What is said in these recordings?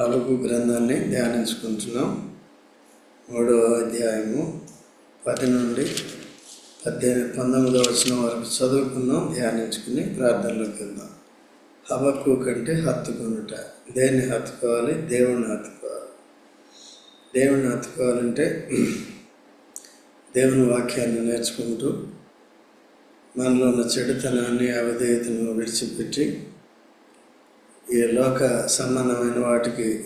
పలుకు గ్రంథాన్ని ధ్యానించుకుంటున్నాం. మూడవ అధ్యాయము పది నుండి పద్దెనిమిది పంతొమ్మిదో వచ్చిన వరకు చదువుకున్నాం ధ్యానించుకుని ప్రార్థనలోకి వెళ్దాం. హబక్కు కంటే హత్తుకునుట. దేన్ని హత్తుకోవాలి? దేవుణ్ణి హత్తుకోవాలి. దేవుణ్ణి హత్తుకోవాలంటే దేవుని వాక్యాన్ని నేర్చుకుంటూ మనలో ఉన్న చెడుతనాన్ని అవధేయతను విడిచిపెట్టి ఈ లోక సంబంధమైన వాటికి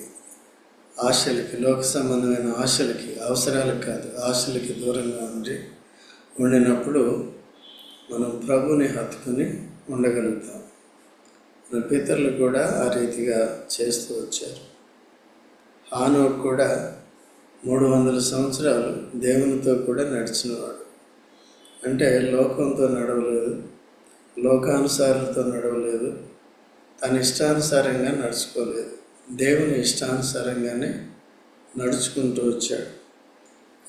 ఆశలకి లోక సంబంధమైన ఆశలకి అవసరాలకు కాదు ఆశలకి దూరంగా ఉండి ఉండినప్పుడు మనం ప్రభుని హత్తుకుని ఉండగలుగుతాం. మన పితరులు కూడా ఆ రీతిగా చేస్తూ వచ్చారు. హానో కూడా మూడు వందల సంవత్సరాలు దేవునితో కూడా నడిచినవాడు. అంటే లోకంతో నడవలేదు లోకానుసారులతో నడవలేదు తన ఇష్టానుసారంగా నడుచుకోలేదు. దేవుని ఇష్టానుసారంగానే నడుచుకుంటూ వచ్చాడు.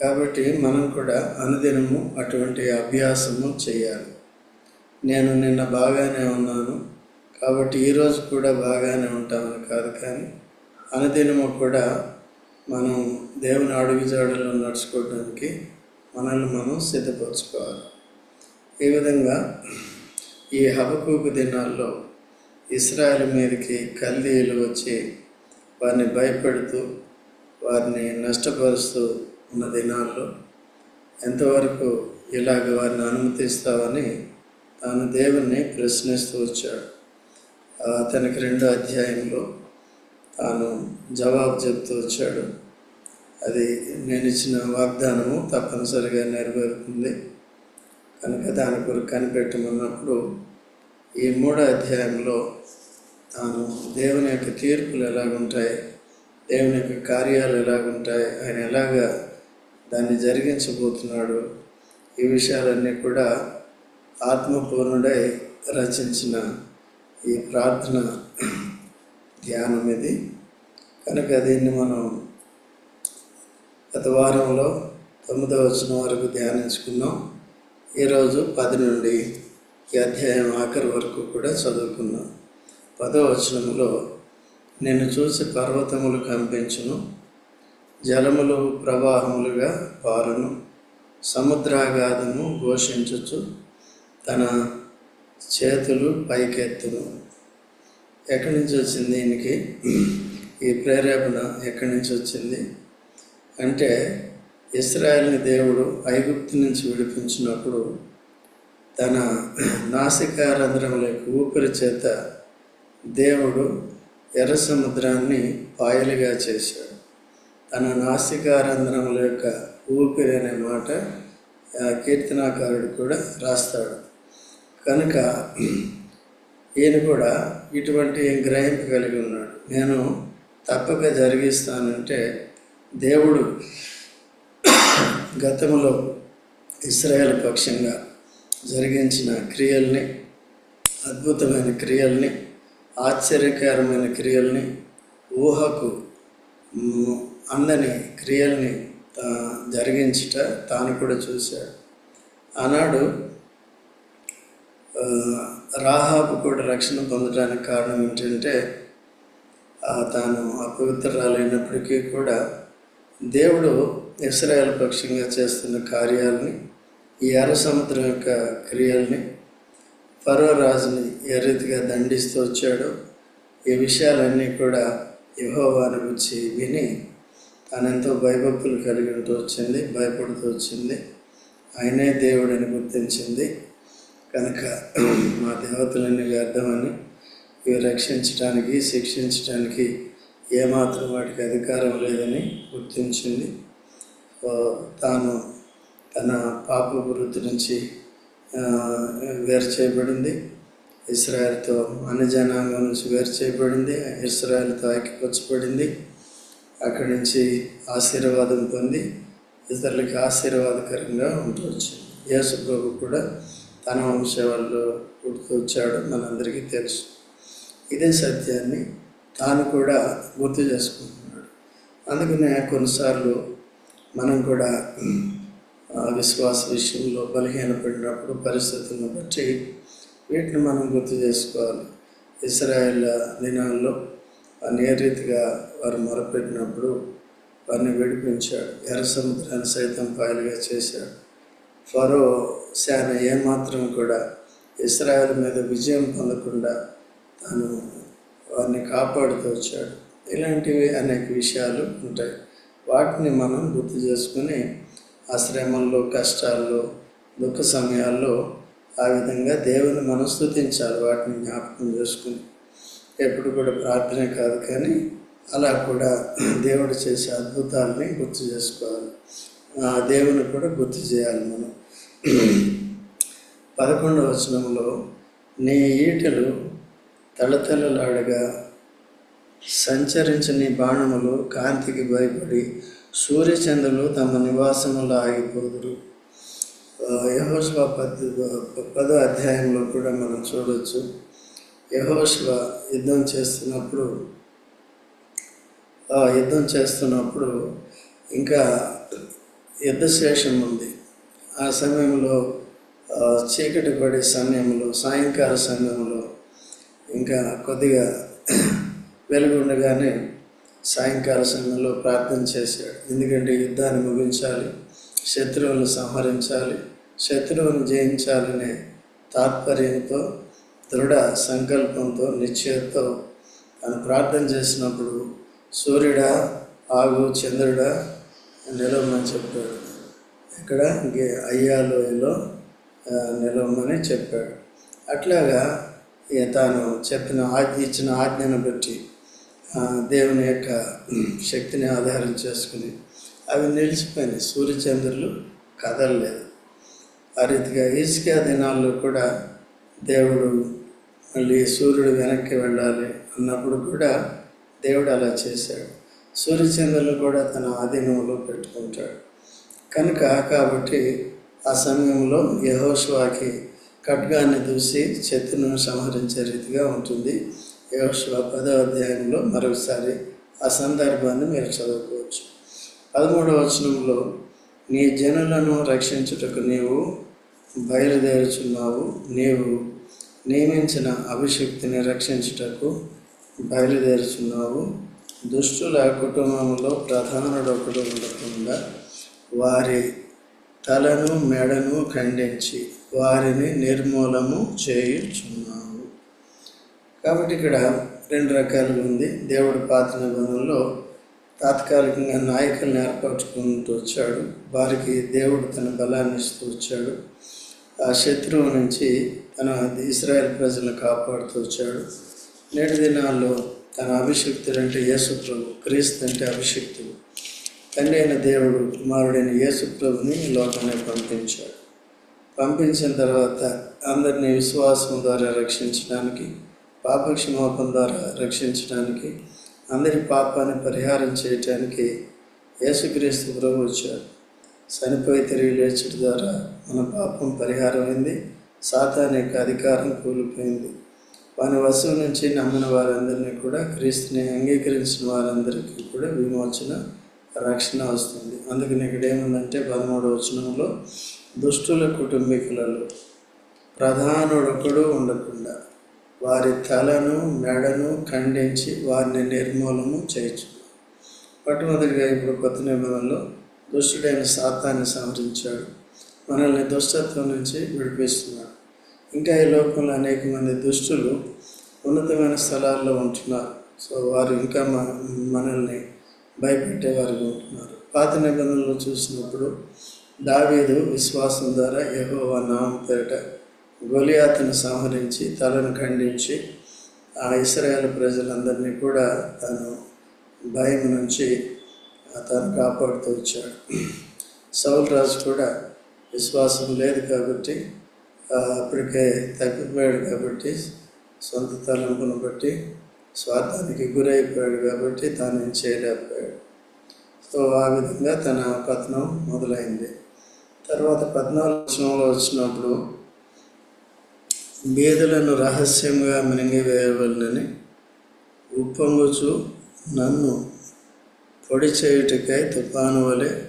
కాబట్టి మనం కూడా అనుదినము అటువంటి అభ్యాసము చేయాలి. నేను నిన్న బాగానే ఉన్నాను. కాబట్టి ఈరోజు కూడా బాగానే ఉంటామని కాదు కానీ అనుదినము కూడా మనం దేవుని అడుగుజాడలో నడుచుకోవడానికి మనల్ని మనం సిద్ధపరచుకోవాలి. ఈ విధంగా ఈ హబకూపు దినాల్లో ఇస్రాయల్ మీదకి కల్దీలు వచ్చి వారిని భయపెడుతూ వారిని నష్టపరుస్తూ ఉన్న దినాల్లో ఎంతవరకు ఇలాగ వారిని అనుమతిస్తావని తాను దేవుణ్ణి ప్రశ్నిస్తూ వచ్చాడు. అతనికి రెండో అధ్యాయంలో తాను జవాబు చెప్తూ వచ్చాడు. అది నేను ఇచ్చిన వాగ్దానము తప్పనిసరిగా నెరవేరుతుంది. కనుక దాని కొరకు కనిపెట్టమన్నప్పుడు ఈ మూడో అధ్యాయంలో తాను దేవుని యొక్క తీర్పులు ఎలాగుంటాయి దేవుని యొక్క కార్యాలు ఎలాగుంటాయి ఆయన ఎలాగా దాన్ని జరిగించబోతున్నాడు ఈ విషయాలన్నీ కూడా ఆత్మపూర్ణుడై రచించిన ఈ ప్రార్థన ధ్యానం ఇది. కనుక దీన్ని మనం గత వారంలో తొమ్మిదవ వచ్చిన వరకు ధ్యానించుకున్నాం. ఈరోజు పది నుండి ఈ అధ్యాయం ఆఖరి వరకు కూడా చదువుకున్నాం పదవచనంలో నేను చూసి పర్వతములు కంపించును జలములు ప్రవాహములుగా పారును సముద్రాగాధము ఘోషించచ్చు తన చేతులు పైకెత్తును. ఎక్కడి నుంచి వచ్చింది దీనికి? ఈ ప్రేరేపణ ఎక్కడి నుంచి వచ్చింది? అంటే ఇస్రాయల్ని దేవుడు ఐగుప్తు నుంచి విడిపించినప్పుడు తన నాసికారంధ్రముల యొక్క ఊపిరి చేత దేవుడు ఎర్ర సముద్రాన్ని పాయలుగా చేశాడు. తన నాసికారంధ్రముల యొక్క ఊపిరి అనే మాట కీర్తనాకారుడు కూడా రాస్తాడు. కనుక ఈయన కూడా ఇటువంటి గ్రహింపు కలిగి ఉన్నాడు. నేను తప్పక జరిగిస్తానంటే దేవుడు గతంలో ఇస్రాయేల్ పక్షంగా జరిగించిన క్రియల్ని అద్భుతమైన క్రియల్ని ఆశ్చర్యకరమైన క్రియల్ని ఊహకు అందని క్రియల్ని జరిగించుట తాను కూడా చూశాడు ఆనాడు రాహాబు కూడా రక్షణ పొందడానికి కారణం ఏంటంటే తాను అపవిత్రాలైనప్పటికీ కూడా దేవుడు ఇస్రాయల్ పక్షంగా చేస్తున్న కార్యాలని ఈ ఎర్ర సముద్రం యొక్క క్రియల్ని ఫరో రాజుని ఏ రీతిగా దండిస్తూ వచ్చాడో ఈ విషయాలన్నీ కూడా యహోవాని గురించి విని తనెంతో భయభక్తులు కలిగి వచ్చింది భయపడుతూ వచ్చింది. ఆయనే దేవుడని గుర్తించింది. కనుక మా దేవతలన్నీ వ్యర్థమని ఇవి రక్షించడానికి శిక్షించడానికి ఏమాత్రం వాటికి అధికారం లేదని గుర్తించింది. తాను తన పాప వృత్తి నుంచి వేరు చేయబడింది. ఇస్రాయల్తో అన్నజనాంగం నుంచి వేరు చేయబడింది. ఇస్రాయల్తో ఐక్యపరచబడింది. అక్కడి నుంచి ఆశీర్వాదం పొంది ఇతరులకి ఆశీర్వాదకరంగా ఉంటూ వచ్చింది యేసు ప్రభు కూడా తన వంశవాళ్ళు పుడుతూ వచ్చాడు. మనందరికీ తెలుసు. ఇదే సత్యాన్ని తాను కూడా గుర్తు చేసుకుంటున్నాడు. అందుకనే కొన్నిసార్లు మనం కూడా విశ్వాస విషయంలో బలహీనపడినప్పుడు పరిస్థితులను బట్టి వీటిని మనం గుర్తు చేసుకోవాలి. ఇస్రాయేల్ దినాల్లో వారిని రీతిగా వారు మొరపెట్టినప్పుడు వారిని విడిపించాడు. ఎర్ర సముద్రాన్ని సైతం పాయలుగా చేశాడు. ఫరో సేన ఏమాత్రం కూడా ఇస్రాయల్ మీద విజయం పొందకుండా తను వారిని కాపాడుతూ వచ్చాడు. ఇలాంటివి అనేక విషయాలు ఉంటాయి. వాటిని మనం గుర్తు చేసుకుని ఆ శ్రమల్లో కష్టాల్లో దుఃఖ సమయాల్లో ఆ విధంగా దేవుని మనస్తుతించాలి వాటిని జ్ఞాపకం చేసుకుని ఎప్పుడు కూడా ప్రార్థన కాదు కానీ అలా కూడా దేవుడు చేసే అద్భుతాలని గుర్తు చేసుకోవాలి. ఆ దేవుని కూడా గుర్తు చేయాలి మనం. పదకొండవ వచనంలో నీ ఈటలు తలతలలాడగా సంచరించని నీ బాణములు కాంతికి భయపడి సూర్యచంద్రులు తమ నివాసములో ఆగిపోదురు యహోశివ పద్ పదో అధ్యాయంలో కూడా మనం చూడవచ్చు యహోశివ యుద్ధం చేస్తున్నప్పుడు ఆ యుద్ధం చేస్తున్నప్పుడు ఇంకా యుద్ధశేషం ఉంది ఆ సమయంలో చీకటి పడే సమయంలో సాయంకాల సమయంలో ఇంకా కొద్దిగా వెలుగుండగానే సాయంకాల సమయంలో ప్రార్థన చేశాడు. ఎందుకంటే యుద్ధాన్ని ముగించాలి శత్రువులను సంహరించాలి శత్రువును జయించాలనే తాత్పర్యంతో దృఢ సంకల్పంతో నిశ్చయంతో తను ప్రార్థన చేసినప్పుడు సూర్యుడా ఆగు చంద్రుడా నిలవమని చెప్పాడు. ఇక్కడ ఇంకే అయ్యాలోయలో నిలవమని చెప్పాడు. అట్లాగా తాను చెప్పిన ఆజ్ఞ ఇచ్చిన ఆజ్ఞను బట్టి దేవుని యొక్క శక్తిని ఆధారం చేసుకుని అవి నిలిచిపోయినాయి. సూర్యచంద్రులు కదలలేదు. ఆ రీతిగా ఈస్కియా దినాల్లో కూడా దేవుడు మళ్ళీ సూర్యుడు వెనక్కి వెళ్ళాలి అన్నప్పుడు కూడా దేవుడు అలా చేశాడు. సూర్యచంద్రులు కూడా తన ఆధీనంలో పెట్టుకుంటాడు. కనుక కాబట్టి ఆ సమయంలో యహోష్వాకి ఖడ్గాన్ని దూసి శత్రును సంహరించే రీతిగా ఉంటుంది. యహోష్వా పదో అధ్యాయంలో మరొకసారి ఆ సందర్భాన్ని మీరు చదువుకోవచ్చు. పదమూడవ వచనంలో నీ జనులను రక్షించుటకు నీవు బయలుదేరుచున్నావు. నీవు నియమించిన అభిషక్తిని రక్షించుటకు బయలుదేరుచున్నావు. దుష్టుల కుటుంబంలో ప్రధానుడొకడు ఉండకుండా వారి తలను మెడను ఖండించి వారిని నిర్మూలము చేయుచున్నావు. కాబట్టి ఇక్కడ రెండు రకాలుగా ఉంది. దేవుడు పాత నిబంధనలో తాత్కాలికంగా నాయకులను ఏర్పరచుకుంటూ వచ్చాడు. వారికి దేవుడు తన బలాన్ని ఇస్తూ వచ్చాడు. ఆ శత్రువు నుంచి తన ఇస్రాయల్ ప్రజలను కాపాడుతూ వచ్చాడు. నేటి దినాల్లో తన అభిషక్తుడు అంటే యేసుప్రభు క్రీస్తు అంటే అభిషక్తుడు. తండ్రి అయిన దేవుడు కుమారుడైన యేసుప్రభుని లోకానికి లోకాన్ని పంపించాడు. పంపించిన తర్వాత అందరినీ విశ్వాసం ద్వారా రక్షించడానికి పాపక్షమాపణ ద్వారా రక్షించడానికి అందరి పాపాన్ని పరిహారం చేయటానికి యేసుక్రీస్తు ప్రభు వచ్చాడు. చనిపోయి తిరిగి లేచడం ద్వారా మన పాపం పరిహారమైంది సాతాన్ యొక్క అధికారం కూలిపోయింది. వాని వశం నుంచి నమ్మిన వారందరినీ కూడా క్రీస్తుని అంగీకరించిన వారందరికీ కూడా విమోచన రక్షణ వస్తుంది. అందుకని ఇక్కడ ఏముందంటే పదమూడు వచనంలో దుష్టుల కుటుంబీకులలో ప్రధానుడొకడు ఉండకుండా వారి తలను మెడను ఖండించి వారిని నిర్మూలము చేయొచ్చు మొట్టమొదటిగా ఇప్పుడు కొత్త నిబంధనలో దుష్టుడైన సాతాన్ని సంహరించాడు మనల్ని దుష్టత్వం నుంచి విడిపిస్తున్నాడు. ఇంకా ఈ లోకంలో అనేక మంది దుష్టులు ఉన్నతమైన స్థలాల్లో ఉంటున్నారు. సో వారు ఇంకా మన మనల్ని భయపెట్టేవారుగా ఉంటున్నారు. పాత నిబంధనలు చూసినప్పుడు దావీదు విశ్వాసం ద్వారా యెహోవా నామం పేరిట గొలియాతను సంహరించి తలను ఖండించి ఆ ఇస్రాయేల్ ప్రజలందరినీ కూడా తను భయం నుంచి తను కాపాడుతూ వచ్చాడు. సౌల్ రాజు కూడా విశ్వాసం లేదు కాబట్టి అప్పటికే తగ్గిపోయాడు కాబట్టి సొంత తలంపును బట్టి స్వార్థానికి గురైపోయాడు కాబట్టి తాను ఏం చేయలేకపోయాడు. సో ఆ విధంగా తన పతనం మొదలైంది. తర్వాత పద్నాలుగు వచనంలో వచ్చినప్పుడు బీదలను రహస్యంగా మింగివేయవలనని ఉప్పొంగుచు నన్ను పొడి చేయుటకై తుఫాను వలె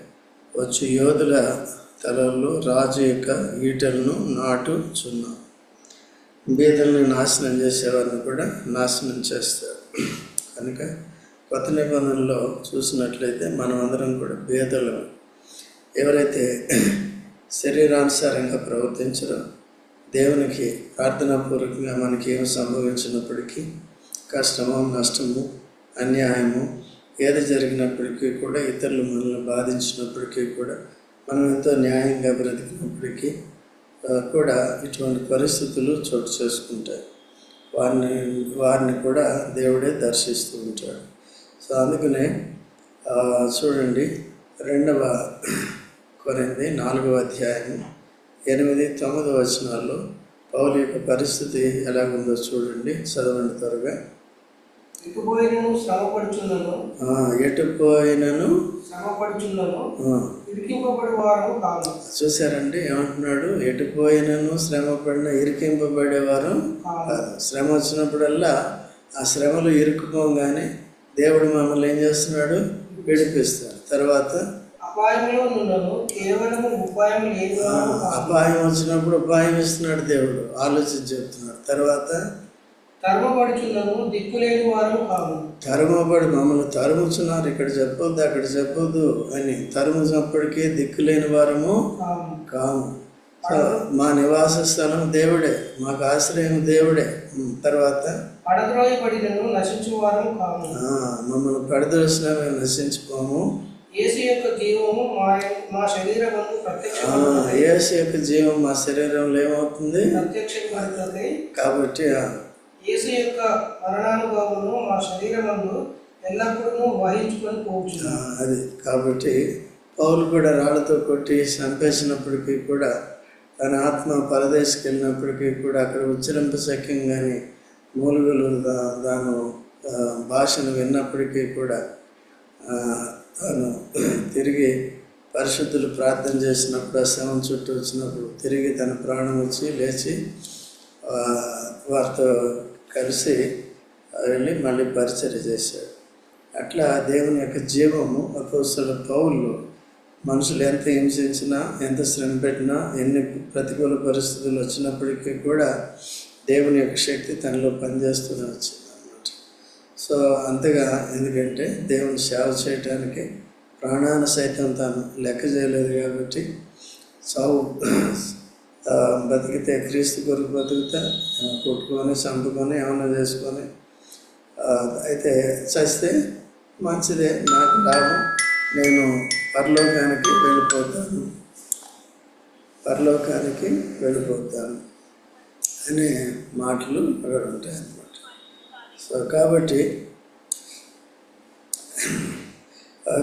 వచ్చి యోధుల తలల్లో రాజు యొక్క ఈటలను నాటుచున్నాం. బీదలను నాశనం చేసేవారిని కూడా నాశనం చేస్తారు. కనుక కొత్త నిబంధనలో చూసినట్లయితే మనమందరం కూడా బీదలు ఎవరైతే శరీరానుసారంగా ప్రవర్తించరో దేవునికి ప్రార్థనాపూర్వకంగా మనకి ఏమి సంభవించినప్పటికీ కష్టము నష్టము అన్యాయము ఏది జరిగినప్పటికీ కూడా ఇతరులు మనల్ని బాధించినప్పటికీ కూడా మనం ఎంతో న్యాయంగా బ్రతికినప్పటికీ కూడా ఇటువంటి పరిస్థితులు చోటు చేసుకుంటాయి. వారిని వారిని కూడా దేవుడే దర్శిస్తూ ఉంటాడు. సో అందుకనే చూడండి రెండవ కొరింది నాలుగవ అధ్యాయం ఎనిమిది తొమ్మిది వచనాల్లో పౌలు యొక్క పరిస్థితి ఎలాగుందో చూడండి చదవండి త్వరగా. ఇటుపోయినను శ్రమపడుచున్నను? వారు కాదు. చూశారండి ఏమంటున్నాడు? ఎటు పోయినను శ్రమ పడిన ఇరికింపబడేవారు కాదు. శ్రమ వచ్చినప్పుడల్లా ఆ శ్రమలు ఇరుక్కుపోగానే దేవుడు మమ్మల్ని ఏం చేస్తున్నాడు? విడిపిస్తాడు తర్వాత అపాయంలో ఉపాయం అపాయం వచ్చినప్పుడు ఉపాయం ఇస్తున్నాడు దేవుడు. ఆలోచించి చెప్తున్నాడు. తర్వాత? తరమపడుచున్నను దిక్కులేని వారు కాదు. తరుమబడి మమ్మల్ని తరుముచున్నారు. ఇక్కడ చెప్పొద్దు అక్కడ చెప్పొద్దు అని తరుముచినప్పటికీ దిక్కులేని వారము కాము. మా నివాస స్థలం దేవుడే. మాకు ఆశ్రయం దేవుడే. తర్వాత? పడద్రోయబడినను నశించు ఆ, మమ్మల్ని పడదోసిన మేము నశించిపోము. యేసు యొక్క జీవము మా మా శరీరమందు ప్రత్యక్ష యేసు యొక్క జీవం మా శరీరంలో ఏమవుతుంది? కాబట్టి యేసు యొక్క మరణానుభవమును మా శరీరమందు ఎల్లప్పుడూ వహించుకొని పోవచ్చు అది. కాబట్టి పౌలు కూడా రాళ్ళతో కొట్టి చంపేసినప్పటికీ కూడా తన ఆత్మ పరదేశకి వెళ్ళినప్పటికీ కూడా అక్కడ ఉచ్చరింప శక్యం కానీ మూలుగులు దాని భాషను విన్నప్పటికీ కూడా తిరిగి పరిశుద్ధులు ప్రార్థన చేసినప్పుడు ఆ శవం చుట్టూ వచ్చినప్పుడు తిరిగి తన ప్రాణం వచ్చి లేచి వారితో కలిసి వెళ్ళి మళ్ళీ పరిచర్య చేశాడు. అట్లా దేవుని యొక్క జీవము అపోస్తుల పౌరులు మనుషులు ఎంత హింసించినా ఎంత శ్రమ పెట్టినా ఎన్ని ప్రతికూల పరిస్థితులు వచ్చినప్పటికీ కూడా దేవుని యొక్క శక్తి తనలో పనిచేస్తూనే వచ్చింది. సో అంతగా ఎందుకంటే దేవుని సేవ చేయటానికి ప్రాణాన్ని సైతం తాను లెక్క చేయలేదు కాబట్టి సావు బతికితే క్రీస్తు కొరకు బతుకుతా కొట్టుకొని చంపుకొని ఏమన్నా చేసుకొని అయితే చస్తే మంచిదే నాకు లాభం నేను పరలోకానికి వెళ్ళిపోతాను. పరలోకానికి వెళ్ళిపోతాను అనే మాటలు అక్కడ ఉంటాయి. సో కాబట్టి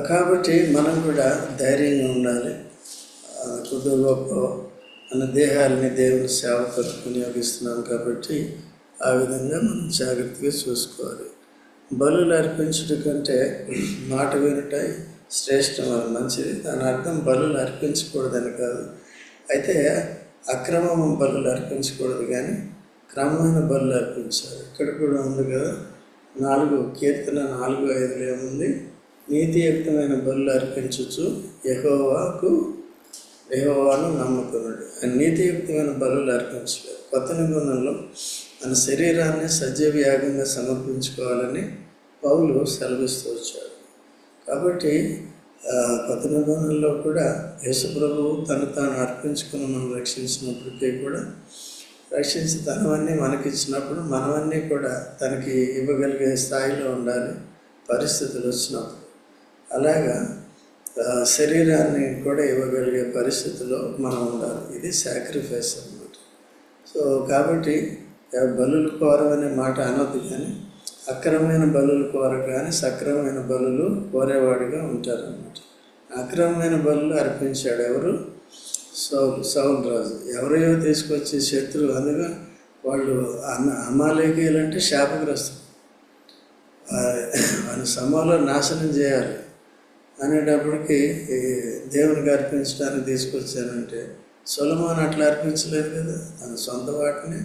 కాబట్టి మనం కూడా ధైర్యంగా ఉండాలి. కొద్ది గొప్ప మన దేహాలని దేవుని సేవకు వినియోగిస్తున్నాం కాబట్టి ఆ విధంగా మనం జాగ్రత్తగా చూసుకోవాలి. బలులు అర్పించుట కంటే మాట వినటై శ్రేష్టం అని మంచిది. దాని అర్థం బలులు అర్పించకూడదని కాదు. అయితే అక్రమం బలులు అర్పించకూడదు కానీ క్రమమైన బలులు అర్పించారు. ఇక్కడ కూడా ఉంది కదా నాలుగు కీర్తన నాలుగు ఐదులో ఏముంది? నీతియుక్తమైన బలులు అర్పించచ్చు యహోవాకు యహోవాను నమ్ముకున్నాడు ఆయన నీతియుక్తమైన బలులు అర్పించలేదు. కొత్త నిబంధనలో మన శరీరాన్ని సజీవ యాగంగా సమర్పించుకోవాలని పౌలు సెలవిస్తూ వచ్చాడు. కాబట్టి కొత్త నిబంధనలో కూడా యేసుప్రభువు తను తాను అర్పించుకుని మనం రక్షించినప్పటికీ కూడా రక్షించి తనవన్నీ మనకిచ్చినప్పుడు మనవన్నీ కూడా తనకి ఇవ్వగలిగే స్థాయిలో ఉండాలి పరిస్థితులు వచ్చినప్పుడు. అలాగా శరీరాన్ని కూడా ఇవ్వగలిగే పరిస్థితిలో మనం ఉండాలి. ఇది సాక్రిఫైస్ అనమాట సో కాబట్టి బలులు కోరమనే మాట అనొద్దు కానీ అక్రమమైన బలులు కోర కానీ సక్రమమైన బలులు కోరేవాడిగా ఉంటారన్నమాట. అక్రమమైన బలులు అర్పించాడు ఎవరు? సౌన్ సౌన్ రాజు ఎవరైనా తీసుకొచ్చే శత్రువు అందుగా వాళ్ళు అన్న అమాలేకీయులంటే శాపగ్రస్తులు. వాళ్ళ సమూహంలో నాశనం చేయాలి. అనేటప్పటికి ఈ దేవునికి అర్పించడానికి తీసుకొచ్చానంటే సొలమాన్ అట్లా అర్పించలేదు కదా. తన సొంత వాటిని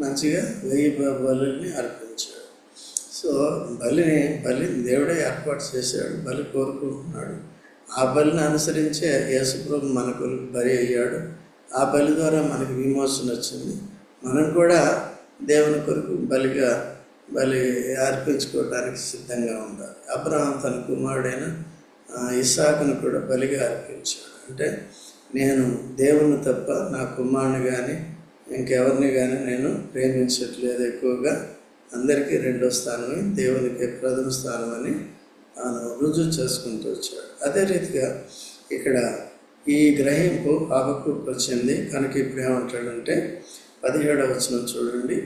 మంచిగా వెయ్యి బలిని అర్పించాడు. సో బలిని బలి దేవుడే ఏర్పాటు చేశాడు బలి కోరుకుంటున్నాడు. ఆ బలిని అనుసరించే యేసుప్రభు మనకు బలి అయ్యాడు. ఆ బలి ద్వారా మనకు విమోచన వచ్చింది. మనం కూడా దేవుని కొరకు బలిగా బలి అర్పించుకోవడానికి సిద్ధంగా ఉండాలి. అబ్రహం తన కుమారుడైన ఇసాకును కూడా బలిగా అర్పించాడు. అంటే నేను దేవుని తప్ప నా కుమారుని కానీ ఇంకెవరిని కానీ నేను ప్రేమించట్లేదు ఎక్కువగా. అందరికీ రెండో స్థానమే దేవునికి ప్రథమ స్థానం అని రుజువు చేసుకుంటూ వచ్చాడు. అదే రీతిగా ఇక్కడ ఈ గ్రహింపు ఆబకు వచ్చింది. కనుక ఇప్పుడు ఏమంటాడంటే పదిహేడవ వచనం చూడండి.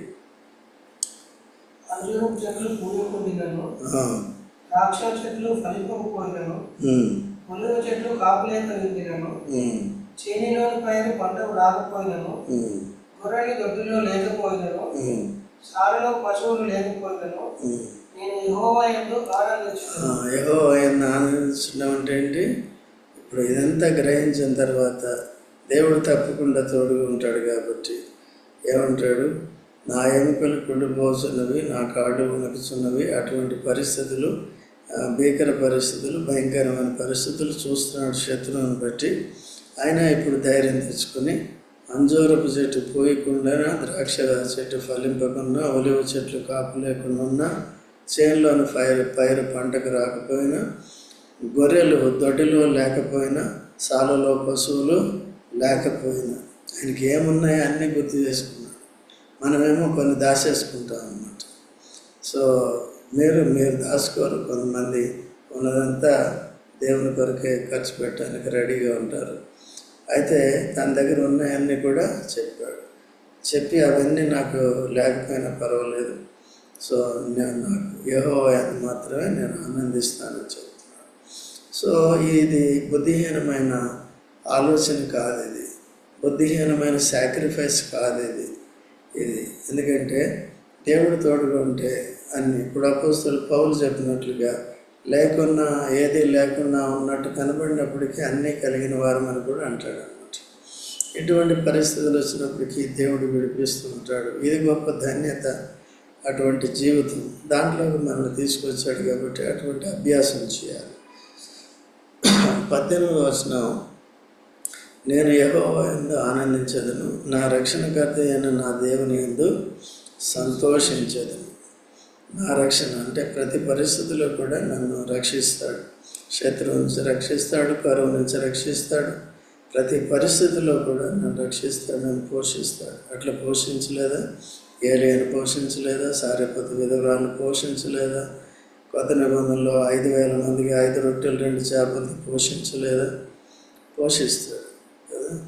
ద్రాక్ష చెట్లు ములుగు చెట్లు కాపులేక చేనిలోని పైరు పంటకు రాకపోయినను. గొర్రెలు దొడ్డులో లేకపోయినను. సాలలో పశువులు లేకపోయినను. ఉమ్. ఏహో ఆయన ఆనందించడం అంటే ఏంటి? ఇప్పుడు ఇదంతా గ్రహించిన తర్వాత దేవుడు తప్పకుండా తోడుగా ఉంటాడు కాబట్టి ఏమంటాడు? నా ఎముకలు కుళ్ళిపోతున్నవి నా కాళ్ళు వణుకుతున్నవి అటువంటి పరిస్థితులు భీకర పరిస్థితులు భయంకరమైన పరిస్థితులు చూస్తున్నాడు శత్రువుని బట్టి. ఆయన ఇప్పుడు ధైర్యం తెచ్చుకొని అంజూరపు చెట్టు పోయకుండా ద్రాక్ష చెట్టు ఫలింపకుండా ఒలివ చెట్లు కాపు లేకుండా ఉన్నా చేనులోని పైరు పైరు పంటకు రాకపోయినా గొర్రెలు దొడ్డిలో లేకపోయినా సాలలో పశువులు లేకపోయినా ఆయనకి ఏమున్నాయో అన్నీ గుర్తు చేసుకున్నాడు మనమేమో కొన్ని దాచేసుకుంటాం అన్నమాట. సో మీరు మీరు దాచుకోరు కొంతమంది ఉన్నదంతా దేవుని కొరకే ఖర్చు పెట్టడానికి రెడీగా ఉంటారు. అయితే తన దగ్గర ఉన్నాయన్నీ కూడా చెప్పాడు. చెప్పి అవన్నీ నాకు లేకపోయినా పర్వాలేదు. సో నేను నాకు ఏహో అని మాత్రమే నేను ఆనందిస్తానని చెప్తున్నాను. సో ఇది బుద్ధిహీనమైన ఆలోచన కాదు ఇది. బుద్ధిహీనమైన సాక్రిఫైస్ కాదు ఇది. ఇది ఎందుకంటే దేవుడు తోడుగా ఉంటే అన్ని. ఇప్పుడు అపోస్తులు పౌలు చెప్పినట్లుగా లేకున్నా ఏది లేకున్నా ఉన్నట్టు కనబడినప్పటికీ అన్నీ కలిగిన వారమని కూడా అంటాడు అనమాట ఇటువంటి పరిస్థితులు వచ్చినప్పటికీ దేవుడు విడిపిస్తూ ఉంటాడు. ఇది గొప్ప ధన్యత. అటువంటి జీవితం దాంట్లో మనల్ని తీసుకొచ్చాడు కాబట్టి అటువంటి అభ్యాసం చేయాలి. పద్దెనిమిది వచ్చిన నేను యహోవా ఎందు ఆనందించదును నా రక్షణకర్త అయిన నా దేవుని ఎందు సంతోషించదును. నా రక్షణ అంటే ప్రతి పరిస్థితిలో కూడా నన్ను రక్షిస్తాడు. శత్రువు నుంచి రక్షిస్తాడు కరువు నుంచి రక్షిస్తాడు. ప్రతి పరిస్థితిలో కూడా నన్ను రక్షిస్తాడు నన్ను పోషిస్తాడు. అట్లా పోషించలేదా? ఏలియను పోషించలేదా? సారిపత విధవరాలను పోషించలేదా? కొత్త నిబంధనలో ఐదు వేల మందికి ఐదు రొట్టెలు రెండు చేపలు పోషించలేదా? పోషిస్తాడు కదా.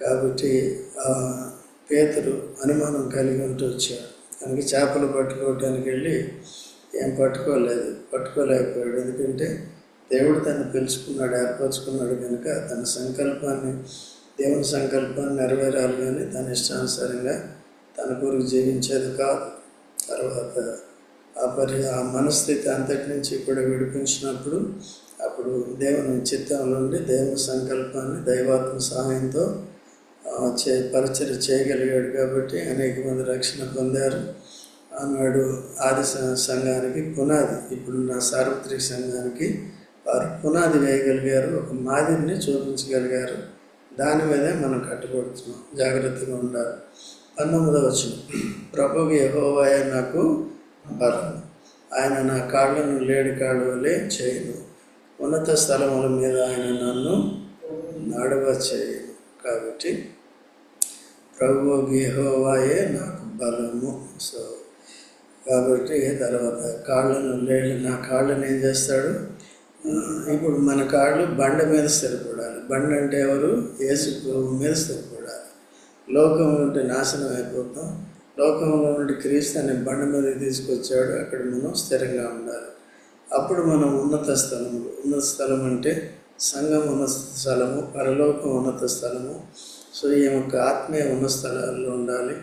కాబట్టి ఆ పేతురు అనుమానం కలిగి ఉంటూ వచ్చాడు కనుక చేపలు పట్టుకోవటానికి వెళ్ళి ఏం పట్టుకోలేదు. పట్టుకోలేకపోయాడు. ఎందుకంటే దేవుడు తను పిలుచుకున్నాడు ఏర్పరచుకున్నాడు కనుక తన సంకల్పాన్ని దేవుని సంకల్పాన్ని నెరవేరాలి కానీ తన ఇష్టానుసారంగా తన కొరకు జీవించేది కాదు. తర్వాత ఆ పరి ఆ మనస్థితి అంతటి నుంచి కూడా విడిపించినప్పుడు అప్పుడు దేవుని చిత్తంలో ఉండి దేవుని సంకల్పాన్ని దైవాత్మ సహాయంతో చే పరిచయ చేయగలిగాడు కాబట్టి అనేక మంది రక్షణ పొందారు. ఆనాడు ఆది సంఘానికి పునాది ఇప్పుడున్న సార్వత్రిక సంఘానికి వారు పునాది వేయగలిగారు ఒక మాదిరిని చూపించగలిగారు. దాని మీదే మనం కట్టుబడుతున్నాం జాగ్రత్తగా ఉండాలి. పంతొమ్మిదవ వచ్చిన ప్రభుకి నాకు బలం ఆయన నా కాళ్ళను లేడి కాళ్ళులే చేయను. ఉన్నత స్థలముల మీద ఆయన నన్ను నడవ చేయను కాబట్టి ప్రభు గేహోవాయే నాకు బలము. సో కాబట్టి తర్వాత కాళ్ళను లేడి నా కాళ్ళను ఏం చేస్తాడు? ఇప్పుడు మన కాళ్ళు బండ మీద స్థిరపడాలి. బండ అంటే ఎవరు? ఏసు మీద స్థిరపడాలి. లోకంలో ఉంటే నాశనం అయిపోతాం. లోకంలో నుండి క్రీస్తు అనే బండ మీద తీసుకొచ్చాడు. అక్కడ మనం స్థిరంగా ఉండాలి. అప్పుడు మనం ఉన్నత స్థలము ఉన్నత స్థలం అంటే సంఘం ఉన్నత స్థలము పరలోకం ఉన్నత స్థలము. సో ఈ యొక్క ఆత్మీయ ఉన్న స్థలాల్లో ఉండాలి.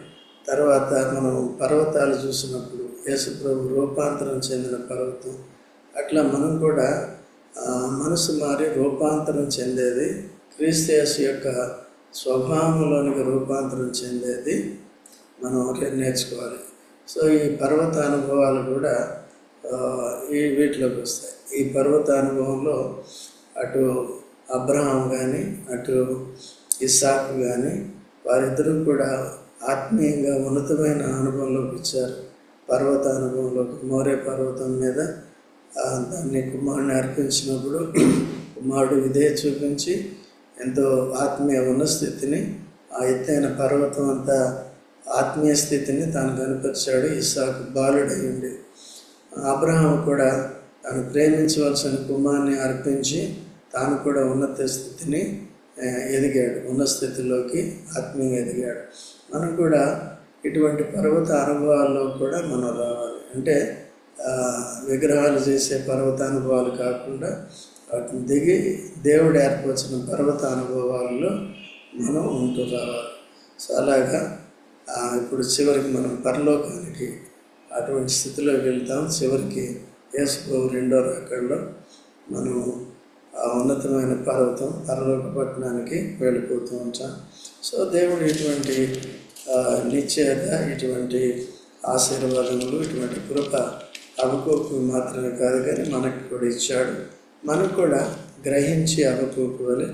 తర్వాత మనం పర్వతాలు చూసినప్పుడు యేసుప్రభు రూపాంతరం చెందిన పర్వతం. అట్లా మనం కూడా మనసు మారి రూపాంతరం చెందేది క్రీస్తు యేసు యొక్క స్వభావంలోనికి రూపాంతరం చెందేది మనం ఒకే నేర్చుకోవాలి. సో ఈ పర్వత అనుభవాలు కూడా ఈ వీటిలోకి వస్తాయి. ఈ పర్వత అనుభవంలో అటు అబ్రహాం కానీ అటు ఇసాక్ కానీ వారిద్దరూ కూడా ఆత్మీయంగా ఉన్నతమైన అనుభవంలోకి వచ్చారు. పర్వత అనుభవంలోకి మోరే పర్వతం మీద దాన్ని కుమారుని అర్పించినప్పుడు కుమారుడు ఇదే చూపించి ఎంతో ఆత్మీయ ఉన్న స్థితిని ఆ ఎత్తైన పర్వతం అంతా ఆత్మీయ స్థితిని తాను కనిపించాడు ఇసాకు బాలుడై ఉండి అబ్రహాం కూడా తాను ప్రేమించవలసిన కుమార్ని అర్పించి తాను కూడా ఉన్నత స్థితిని ఎదిగాడు. ఉన్న స్థితిలోకి ఆత్మీయంగా ఎదిగాడు. మనం కూడా ఇటువంటి పర్వత అనుభవాల్లో కూడా మనం రావాలి. అంటే విగ్రహాలు చేసే పర్వత అనుభవాలు కాకుండా వాటిని దిగి దేవుడు ఏర్పరిచిన పర్వత అనుభవాల్లో మనం ఉంటూ రావాలి సో అలాగా ఇప్పుడు చివరికి మనం పరలోకానికి అటువంటి స్థితిలోకి వెళ్తాం. చివరికి యేసు రెండో రాకడలో మనం ఆ ఉన్నతమైన పర్వతం పరలోక పట్టణానికి వెళ్ళిపోతూ ఉంటాం. సో దేవుడు ఇటువంటి ఆ, నిశ్చయత ఇటువంటి ఆశీర్వాదములు ఇటువంటి కృప అవకోకు మాత్రమే కాదు కానీ మనకు కూడా ఇచ్చాడు. మనం కూడా గ్రహించి అవ్వకపోవాలి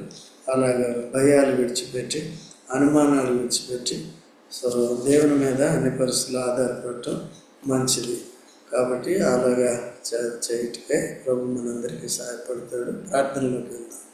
అలాగ అలాగా భయాలు విడిచిపెట్టి అనుమానాలు విడిచిపెట్టి సో దేవుని మీద అన్ని పరిస్థితులు ఆధారపడటం మంచిది. కాబట్టి అలాగా చేయటమే ప్రభు మనందరికీ సహాయపడతాడు. ప్రార్థనలోకి వెళ్దాం.